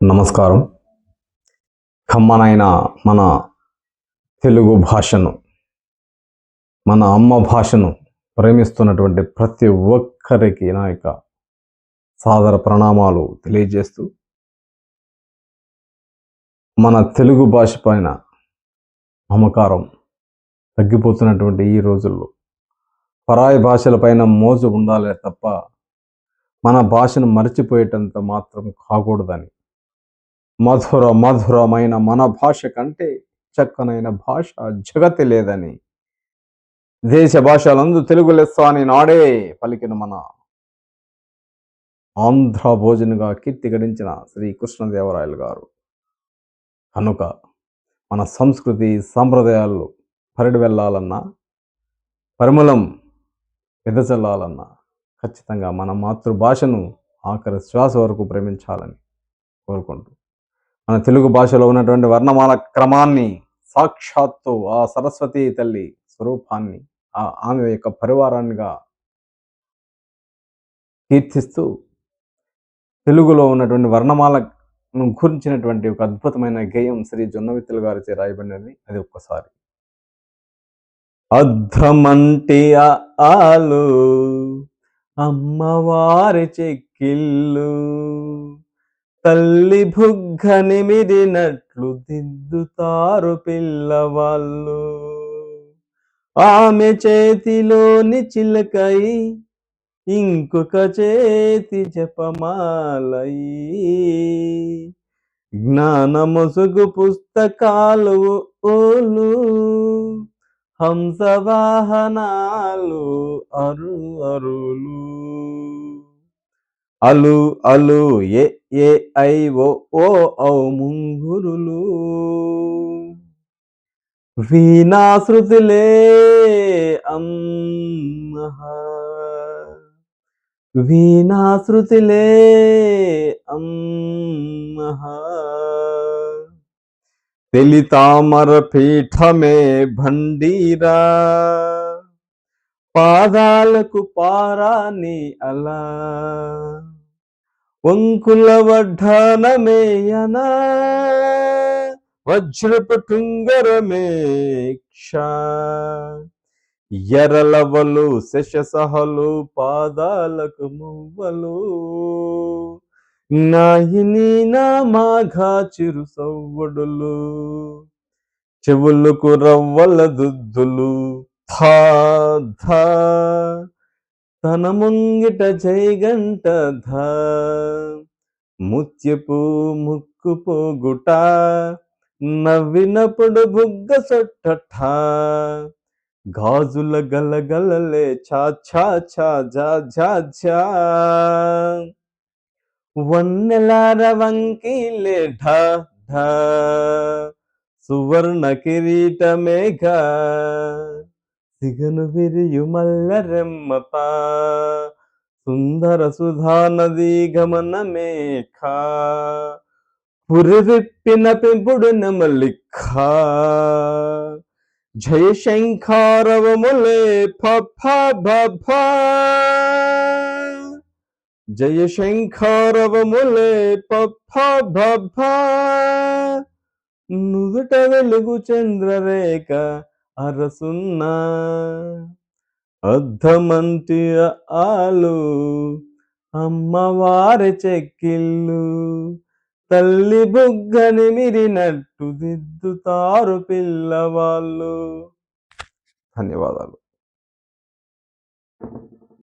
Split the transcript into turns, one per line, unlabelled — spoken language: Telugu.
నమస్కారం. ఖమ్మనైన మన తెలుగు భాషను మన అమ్మ భాషను ప్రేమిస్తున్నటువంటి ప్రతి ఒక్కరికి నా యొక్క సాదర ప్రణామాలు తెలియజేస్తూ మన తెలుగు భాష పైన మమకారం తగ్గిపోతున్నటువంటి ఈ రోజుల్లో పరాయి భాషలపైన మోజు ఉండాలే తప్ప మన భాషను మర్చిపోయేటంత మాత్రం కాకూడదని మధుర మధురమైన మన భాష కంటే చక్కనైన భాష జగతి లేదని. దేశ భాషలందు తెలుగు లెస్స అని నాడే పలికిన మన ఆంధ్ర భోజనుగా కీర్తి గడించిన శ్రీ కృష్ణదేవరాయలు గారు. కనుక మన సంస్కృతి సాంప్రదాయాలు పరిడి వెళ్ళాలన్నా పరిమళం వెదజల్లాలన్నా ఖచ్చితంగా మన మాతృభాషను ఆఖరి శ్వాస వరకు ప్రేమించాలని కోరుకుంటూ మన తెలుగు భాషలో ఉన్నటువంటి వర్ణమాల క్రమాన్ని సాక్షాత్తు ఆ సరస్వతి తల్లి స్వరూపాన్ని ఆ ఆమె యొక్క పరివారాన్నిగా కీర్తిస్తూ తెలుగులో ఉన్నటువంటి వర్ణమాలను గురించినటువంటి ఒక అద్భుతమైన గేయం శ్రీ జొన్నవిత్తులు గారిచే రాయబడినది. అది ఒక్కసారి. అద్ధమంటి ఆలు అమ్మవారి చెక్కిళ్ళు. తల్లి బుగ్గ నిమిరినట్లు దిద్దుతారు పిల్లవాళ్ళు. ఆమె చేతిలోని చిలకై ఇంకొక చేతి జపమాలై. జ్ఞానముసుగు పుస్తకాలు ఓలు హంసవాహనాలు అరు అరులు. అలు అలు ఏ ఏ ఐ ఓ ఓ ఔ ముంగురులు. వీణాశృతులే అమ్మహ. వీణాశృతులే అమ్మహ. తెలితామర పీఠమే భండీరా. పాదాలకు పారాని అలా. వంకుల వడ్డానమేయనా వజ్రపు టుంగరమేక్ష ఎరలవలు శశసహలు పాదాలకు మువ్వలు. నాయిని నా మాఘా చిరు సవ్వడులు. చెవులకు రవ్వల దుద్దులు. థా ధా తన ముంగిట జైగంట ధ. ముత్యపు ముక్కు పోగుట నవ్వినప్పుడు బుగ్గ సొట్టఠ గాజుల గలగలలే ఛా ఛా ఛా జా ఝా ఝా. వన్నెలార వంకీలే ఢ ఢ. సువర్ణ కిరీట మేఘ సిగను విరియు మల్లరెమ్మత సుందర సుధా నదీ గమన మేఖ పురివిప్పిన పెంపుడు నెమలిఖ జయ శంఖారవములే ఫ భ జయ శంఖారవములే పఫ భ నుదుట వెలుగు చంద్రరేఖ అరసున్నా. అర్ధమంటి ఆలు అమ్మవారి చెక్కిళ్ళు. తల్లి బుగ్గని మిరినట్టు దిద్దుతారు పిల్లవాళ్ళు. ధన్యవాదాలు.